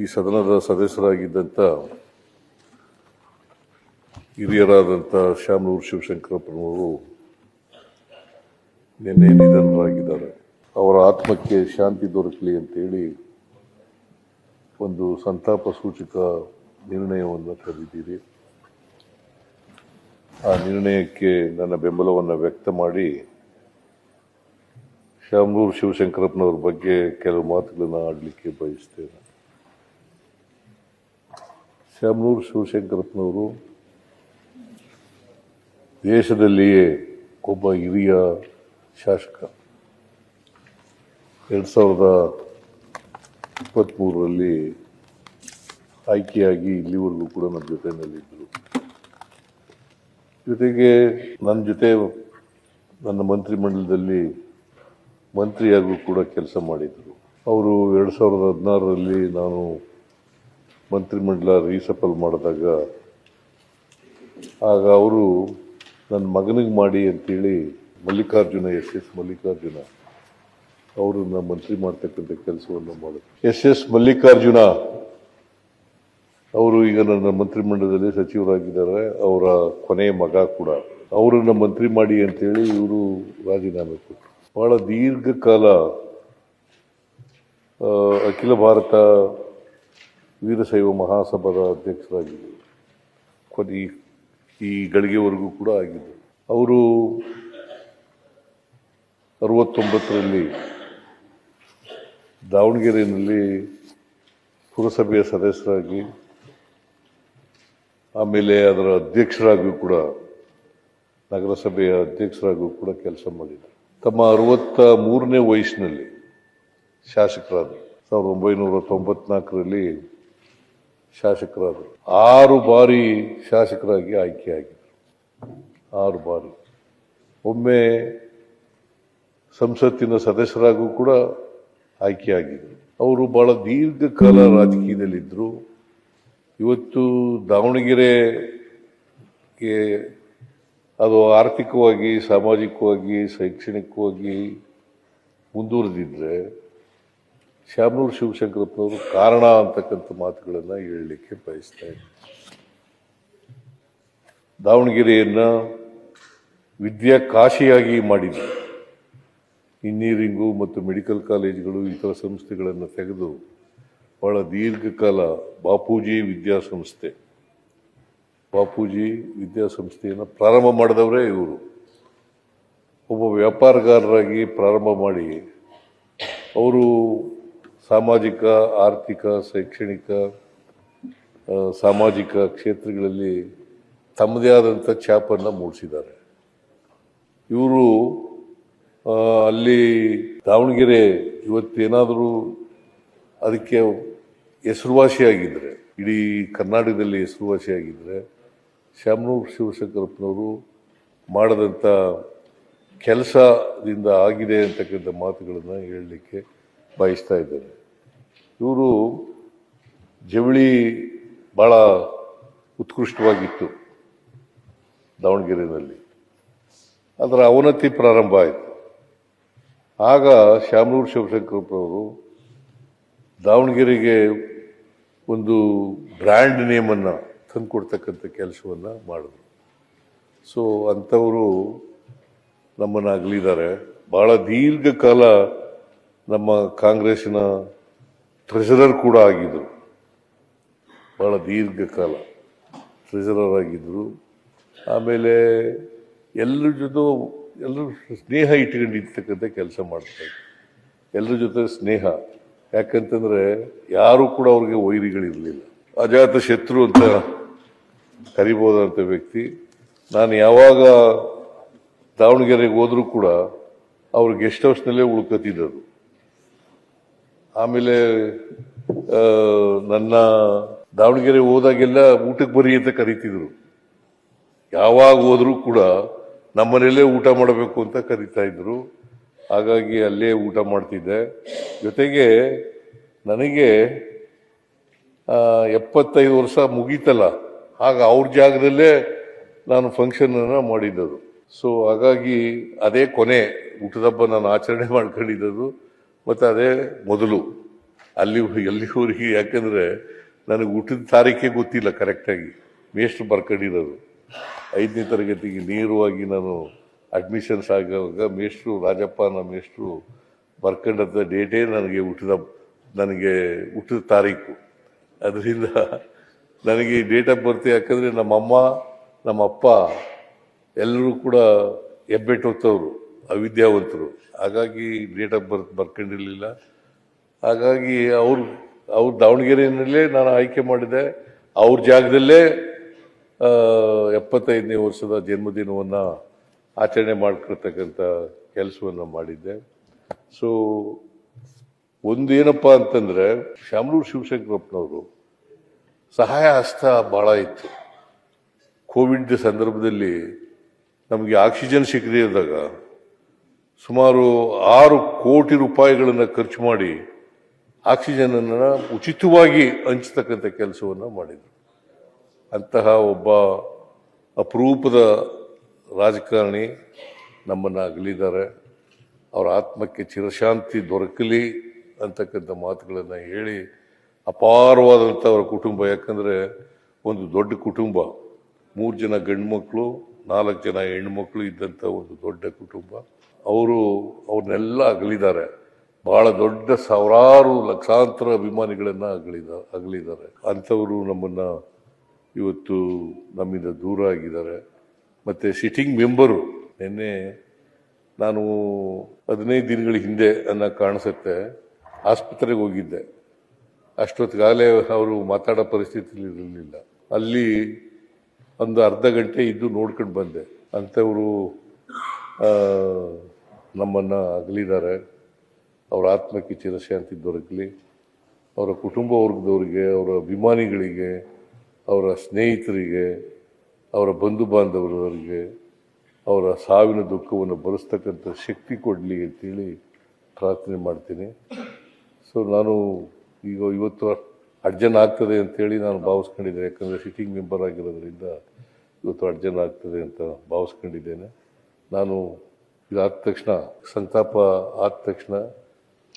ಈ ಸದನದ ಸದಸ್ಯರಾಗಿದ್ದಂಥ ಹಿರಿಯರಾದಂಥ ಶ್ಯಾಮನೂರು ಶಿವಶಂಕರಪ್ಪನವರು ನಿನ್ನೆ ನಿಧನರಾಗಿದ್ದಾರೆ. ಅವರ ಆತ್ಮಕ್ಕೆ ಶಾಂತಿ ದೊರಕಲಿ ಅಂತೇಳಿ ಒಂದು ಸಂತಾಪ ಸೂಚಕ ನಿರ್ಣಯವನ್ನು ಕರೆದಿದ್ದೀರಿ. ಆ ನಿರ್ಣಯಕ್ಕೆ ನನ್ನ ಬೆಂಬಲವನ್ನು ವ್ಯಕ್ತ ಮಾಡಿ ಶಾಮನೂರು ಶಿವಶಂಕರಪ್ಪನವ್ರ ಬಗ್ಗೆ ಕೆಲವು ಮಾತುಗಳನ್ನು ಆಡಲಿಕ್ಕೆ ಬಯಸ್ತೇನೆ. ಶ್ಯಾಮನೂರು ಶಿವಶಂಕರಪ್ಪನವರು ದೇಶದಲ್ಲಿಯೇ ಒಬ್ಬ ಹಿರಿಯ ಶಾಸಕ. ಎರಡು ಸಾವಿರದ ಇಪ್ಪತ್ತ್ಮೂರರಲ್ಲಿ ಆಯ್ಕೆಯಾಗಿ ಇಲ್ಲಿವರೆಗೂ ಕೂಡ ನನ್ನ ಜೊತೆಯಲ್ಲಿದ್ದರು. ಜೊತೆಗೆ ನನ್ನ ಜೊತೆ ನನ್ನ ಮಂತ್ರಿಮಂಡಲದಲ್ಲಿ ಮಂತ್ರಿಯಾಗೂ ಕೂಡ ಕೆಲಸ ಮಾಡಿದರು ಅವರು ಎರಡು ಸಾವಿರದ ಹದಿನಾರರಲ್ಲಿ ನಾನು ಮಂತ್ರಿಮಂಡಲ ರೀಸಫಲ್ ಮಾಡಿದಾಗ, ಆಗ ಅವರು ನನ್ನ ಮಗನಿಗೆ ಮಾಡಿ ಅಂತೇಳಿ ಮಲ್ಲಿಕಾರ್ಜುನ, ಎಸ್ ಎಸ್ ಮಲ್ಲಿಕಾರ್ಜುನ ಅವರನ್ನು ಮಂತ್ರಿ ಮಾಡ್ತಕ್ಕಂಥ ಕೆಲಸವನ್ನು ಮಾಡಿದ್ರು. ಎಸ್ ಎಸ್ ಮಲ್ಲಿಕಾರ್ಜುನ ಅವರು ಈಗ ನನ್ನ ಮಂತ್ರಿಮಂಡಲದಲ್ಲಿ ಸಚಿವರಾಗಿದ್ದಾರೆ. ಅವರ ಕೊನೆಯ ಮಗ ಕೂಡ. ಅವರನ್ನು ಮಂತ್ರಿ ಮಾಡಿ ಅಂತೇಳಿ ಇವರು ರಾಜೀನಾಮೆ ಕೊಟ್ಟರು. ಬಹಳ ದೀರ್ಘಕಾಲ ಅಖಿಲ ಭಾರತ ವೀರಶೈವ ಮಹಾಸಭಾದ ಅಧ್ಯಕ್ಷರಾಗಿದ್ದರು. ಕೊನೆ ಈ ಗಳಿಗೆವರೆಗೂ ಕೂಡ ಆಗಿದ್ದರು. ಅವರು ಅರವತ್ತೊಂಬತ್ತರಲ್ಲಿ ದಾವಣಗೆರೆಯಲ್ಲಿ ಪುರಸಭೆಯ ಸದಸ್ಯರಾಗಿ, ಆಮೇಲೆ ಅದರ ಅಧ್ಯಕ್ಷರಾಗಿಯೂ ಕೂಡ, ನಗರಸಭೆಯ ಅಧ್ಯಕ್ಷರಾಗಿಯೂ ಕೂಡ ಕೆಲಸ ಮಾಡಿದರು. ತಮ್ಮ ಅರವತ್ತ ಮೂರನೇ ವಯಸ್ಸಿನಲ್ಲಿ ಶಾಸಕರಾದರು. ಸಾವಿರದ ಒಂಬೈನೂರ ತೊಂಬತ್ನಾಲ್ಕರಲ್ಲಿ ಶಾಸಕರಾದರು. ಆರು ಬಾರಿ ಶಾಸಕರಾಗಿ ಆಯ್ಕೆಯಾಗಿದ್ದರು. ಆರು ಬಾರಿ. ಒಮ್ಮೆ ಸಂಸತ್ತಿನ ಸದಸ್ಯರಾಗೂ ಕೂಡ ಆಯ್ಕೆಯಾಗಿದ್ದರು. ಅವರು ಬಹಳ ದೀರ್ಘಕಾಲ ರಾಜಕೀಯದಲ್ಲಿದ್ದರು. ಇವತ್ತು ದಾವಣಗೆರೆಗೆ ಅದು ಆರ್ಥಿಕವಾಗಿ, ಸಾಮಾಜಿಕವಾಗಿ, ಶೈಕ್ಷಣಿಕವಾಗಿ ಮುಂದುವರೆದಿದ್ರೆ ಶ್ಯಾಮನೂರು ಶಿವಶಂಕರಪ್ಪನವರು ಕಾರಣ ಅಂತಕ್ಕಂಥ ಮಾತುಗಳನ್ನು ಹೇಳಲಿಕ್ಕೆ ಬಯಸ್ತಾ ದಾವಣಗೆರೆಯನ್ನ ವಿದ್ಯಾ ಕಾಶಿಯಾಗಿ ಮಾಡಿದ್ರು ಇಂಜಿನಿಯರಿಂಗು ಮತ್ತು ಮೆಡಿಕಲ್ ಕಾಲೇಜುಗಳು ಇತರ ಸಂಸ್ಥೆಗಳನ್ನು ತೆಗೆದು ಬಹಳ ದೀರ್ಘಕಾಲ ಬಾಪೂಜಿ ವಿದ್ಯಾಸಂಸ್ಥೆ. ಬಾಪೂಜಿ ವಿದ್ಯಾಸಂಸ್ಥೆಯನ್ನು ಪ್ರಾರಂಭ ಮಾಡಿದವರೇ ಇವರು. ಒಬ್ಬ ವ್ಯಾಪಾರಗಾರರಾಗಿ ಪ್ರಾರಂಭ ಮಾಡಿ ಅವರು ಸಾಮಾಜಿಕ, ಆರ್ಥಿಕ, ಶೈಕ್ಷಣಿಕ ಸಾಮಾಜಿಕ ಕ್ಷೇತ್ರಗಳಲ್ಲಿ ತಮ್ಮದೇ ಆದಂಥ ಛಾಪನ್ನು ಮೂಡಿಸಿದ್ದಾರೆ. ಇವರು ಅಲ್ಲಿ ದಾವಣಗೆರೆ ಇವತ್ತೇನಾದರೂ ಅದಕ್ಕೆ ಹೆಸರುವಾಸಿಯಾಗಿದ್ದರೆ ಇಡೀ ಕರ್ನಾಟಕದಲ್ಲಿ ಹೆಸರುವಾಸಿಯಾಗಿದ್ದರೆ ಶ್ಯಾಮನೂರು ಶಿವಶಂಕರಪ್ಪನವರು ಮಾಡಿದಂಥ ಕೆಲಸದಿಂದ ಆಗಿದೆ ಅಂತಕ್ಕಂಥ ಮಾತುಗಳನ್ನು ಹೇಳಲಿಕ್ಕೆ ಬಯಸ್ತಾ ಇದ್ದೇನೆ ಇವರು ಜವಳಿ ಭಾಳ ಉತ್ಕೃಷ್ಟವಾಗಿತ್ತು ದಾವಣಗೆರೆಯಲ್ಲಿ ಅದರ ಅವನತಿ ಪ್ರಾರಂಭ ಆಯಿತು. ಆಗ ಶ್ಯಾಮನೂರು ಶಿವಶಂಕರಪ್ಪನವರು ದಾವಣಗೆರೆಗೆ ಒಂದು ಬ್ರ್ಯಾಂಡ್ ನೇಮನ್ನು ತಂದುಕೊಡ್ತಕ್ಕಂಥ ಕೆಲಸವನ್ನು ಮಾಡಿದ್ರು. ಸೊ, ಅಂಥವರು ನಮ್ಮನ್ನು ಅಗಲಿದ್ದಾರೆ. ಭಾಳ ದೀರ್ಘಕಾಲ ನಮ್ಮ ಕಾಂಗ್ರೆಸ್ನ ಟ್ರೆಷರರ್ ಕೂಡ ಆಗಿದ್ದರು ಭಾಳ ದೀರ್ಘಕಾಲ ಟ್ರೆಷರರ್ ಆಗಿದ್ದರು ಆಮೇಲೆ ಎಲ್ಲರ ಜೊತೆ ಎಲ್ಲರೂ ಸ್ನೇಹ ಇಟ್ಕೊಂಡಿರ್ತಕ್ಕಂಥ ಕೆಲಸ ಮಾಡ್ತಾರೆ ಎಲ್ಲರ ಜೊತೆ ಸ್ನೇಹ. ಯಾಕಂತಂದರೆ ಯಾರೂ ಕೂಡ ಅವ್ರಿಗೆ ವೈರಿಗಳಿರಲಿಲ್ಲ. ಅಜಾತ ಶತ್ರು ಅಂತ ಕರಿಬೋದಂಥ ವ್ಯಕ್ತಿ. ನಾನು ಯಾವಾಗ ದಾವಣಗೆರೆಗೆ ಹೋದರೂ ಕೂಡ ಅವ್ರು ಗೆಸ್ಟ್ ಹೌಸ್ನಲ್ಲೇ ಉಳ್ಕೊತಿದ್ದರು ಆಮೇಲೆ ನನ್ನ ದಾವಣಗೆರೆ ಹೋದಾಗೆಲ್ಲ ಊಟಕ್ಕೆ ಬರಿ ಅಂತ ಕರೀತಿದ್ರು. ಯಾವಾಗ ಹೋದರೂ ಕೂಡ ನಮ್ಮನೆಯಲ್ಲೇ ಊಟ ಮಾಡಬೇಕು ಅಂತ ಕರಿತಾ ಇದ್ರು. ಹಾಗಾಗಿ ಅಲ್ಲೇ ಊಟ ಮಾಡ್ತಿದ್ದೆ. ಜೊತೆಗೆ ನನಗೆ ಎಪ್ಪತ್ತೈದು ವರ್ಷ ಮುಗೀತಲ್ಲ. ಆಗ ಅವ್ರ ಜಾಗದಲ್ಲೇ ನಾನು ಫಂಕ್ಷನನ್ನು ಮಾಡಿದ್ದದು. ಸೊ ಹಾಗಾಗಿ ಅದೇ ಕೊನೆ ಊಟದ ಹಬ್ಬ ನಾನು ಆಚರಣೆ ಮಾಡ್ಕೊಂಡಿದ್ದದು. ಮತ್ತು ಅದೇ ಮೊದಲು. ಅಲ್ಲಿ ಎಲ್ಲಿವರೆಗೆ ಯಾಕಂದರೆ ನನಗೆ ಹುಟ್ಟಿದ ತಾರೀಖೇ ಗೊತ್ತಿಲ್ಲ ಕರೆಕ್ಟಾಗಿ ಮೇಷ್ಟ್ರು ಬರ್ಕೊಂಡಿರೋದು. ಐದನೇ ತರಗತಿಗೆ ನೇರವಾಗಿ ನಾನು ಅಡ್ಮಿಷನ್ಸ್ ಆಗುವಾಗ ಮೇಷ್ಟ್ರು ರಾಜಪ್ಪ ನಮ್ಮ ಮೇಷ್ಟ್ರು ಬರ್ಕಂಡಂಥ ಡೇಟೇ ನನಗೆ ಹುಟ್ಟಿದ ನನಗೆ ಹುಟ್ಟಿದ ತಾರೀಕು ಅದರಿಂದ ನನಗೆ ಈ ಡೇಟ್ ಆಫ್ ಬರ್ತ್ ಯಾಕಂದರೆ ನಮ್ಮಮ್ಮ, ನಮ್ಮಪ್ಪ ಎಲ್ಲರೂ ಕೂಡ ಹೆಬ್ಬೆಟ್ಟೊತ್ತವರು ಅವಿದ್ಯಾವಂತರು. ಹಾಗಾಗಿ ಡೇಟ್ ಆಫ್ ಬರ್ತ್ ಬರ್ಕೊಂಡಿರಲಿಲ್ಲ. ಹಾಗಾಗಿ ಅವ್ರು ಅವ್ರು ದಾವಣಗೆರೆಯಲ್ಲೇ ನಾನು ಆಯ್ಕೆ ಮಾಡಿದೆ. ಅವ್ರ ಜಾಗದಲ್ಲೇ ಎಪ್ಪತ್ತೈದನೇ ವರ್ಷದ ಜನ್ಮದಿನವನ್ನು ಆಚರಣೆ ಮಾಡ್ಕೊಳ್ತಕ್ಕಂಥ ಕೆಲಸವನ್ನು ಮಾಡಿದ್ದೆ. ಸೊ ಒಂದು ಏನಪ್ಪ ಅಂತಂದರೆ ಶಾಮನೂರು ಶಿವಶಂಕರಪ್ಪನವರು ಸಹಾಯ ಹಸ್ತ ಭಾಳ ಇತ್ತು. ಕೋವಿಡ್ ಸಂದರ್ಭದಲ್ಲಿ ನಮಗೆ ಆಕ್ಸಿಜನ್ ಸಿಗದೇ ಇದ್ದಾಗ ಸುಮಾರು ಆರು ಕೋಟಿ ರೂಪಾಯಿಗಳನ್ನು ಖರ್ಚು ಮಾಡಿ ಆಕ್ಸಿಜನ್ ಅನ್ನು ಉಚಿತವಾಗಿ ಹಂಚತಕ್ಕಂಥ ಕೆಲಸವನ್ನು ಮಾಡಿದರು. ಅಂತಹ ಒಬ್ಬ ಅಪರೂಪದ ರಾಜಕಾರಣಿ ನಮ್ಮನ್ನು ಅಗಲಿದ್ದಾರೆ. ಅವರ ಆತ್ಮಕ್ಕೆ ಚಿರಶಾಂತಿ ದೊರಕಲಿ ಅಂತಕ್ಕಂಥ ಮಾತುಗಳನ್ನು ಹೇಳಿ ಅಪಾರವಾದಂಥ ಅವರ ಕುಟುಂಬ. ಯಾಕಂದರೆ ಒಂದು ದೊಡ್ಡ ಕುಟುಂಬ, ಮೂರು ಜನ ಗಂಡು ಮಕ್ಕಳು ನಾಲ್ಕು ಜನ ಹೆಣ್ಮಕ್ಳು ಇದ್ದಂಥ ಒಂದು ದೊಡ್ಡ ಕುಟುಂಬ. ಅವರು ಅವ್ರನ್ನೆಲ್ಲ ಅಗಲಿದ್ದಾರೆ. ಬಹಳ ದೊಡ್ಡ ಸಾವಿರಾರು ಲಕ್ಷಾಂತರ ಅಭಿಮಾನಿಗಳನ್ನು ಅಗಲಿದ, ಅಗಲಿದ್ದಾರೆ. ಅಂಥವರು ನಮ್ಮನ್ನು ಇವತ್ತು ನಮ್ಮಿಂದ ದೂರ ಆಗಿದ್ದಾರೆ. ಮತ್ತು ಸಿಟ್ಟಿಂಗ್ ಮೆಂಬರು ನಿನ್ನೆ ನಾನು ಹದಿನೈದು ದಿನಗಳ ಹಿಂದೆ ಅನ್ನ ಕಾಣಿಸುತ್ತೆ, ಆಸ್ಪತ್ರೆಗೆ ಹೋಗಿದ್ದೆ. ಅಷ್ಟೊತ್ತಿಗಾಗಲೇ ಅವರು ಮಾತಾಡೋ ಪರಿಸ್ಥಿತಿಯಲ್ಲಿ ಇರಲಿಲ್ಲ. ಅಲ್ಲಿ ಒಂದು ಅರ್ಧ ಗಂಟೆ ಇದ್ದು ನೋಡ್ಕೊಂಡು ಬಂದೆ. ಅಂಥವರು ನಮ್ಮನ್ನು ಅಗಲಿದ್ದಾರೆ. ಅವರ ಆತ್ಮಕ್ಕೆ ಚಿರಶಾಂತಿ ದೊರಕಲಿ. ಅವರ ಕುಟುಂಬ ವರ್ಗದವರಿಗೆ, ಅವರ ಅಭಿಮಾನಿಗಳಿಗೆ, ಅವರ ಸ್ನೇಹಿತರಿಗೆ, ಅವರ ಬಂಧು ಬಾಂಧವರವರಿಗೆ, ಅವರ ಸಾವಿನ ದುಃಖವನ್ನು ಬರೆಸ್ತಕ್ಕಂಥ ಶಕ್ತಿ ಕೊಡಲಿ ಅಂತೇಳಿ ಪ್ರಾರ್ಥನೆ ಮಾಡ್ತೀನಿ. ಸೊ ನಾನು ಈಗ ಇವತ್ತು ಅಡ್ಜನ್ ಆಗ್ತದೆ ಅಂತೇಳಿ ನಾನು ಭಾವಿಸ್ಕೊಂಡಿದ್ದೆ ಯಾಕಂದರೆ ಸಿಟ್ಟಿಂಗ್ ಮೆಂಬರ್ ಆಗಿರೋದ್ರಿಂದ ಇವತ್ತು ಅಡ್ಜನ್ ಆಗ್ತದೆ ಅಂತ ಭಾವಿಸ್ಕೊಂಡಿದ್ದೇನೆ. ನಾನು ಇದಾದ ತಕ್ಷಣ ಸಂತಾಪ ಆದ ತಕ್ಷಣ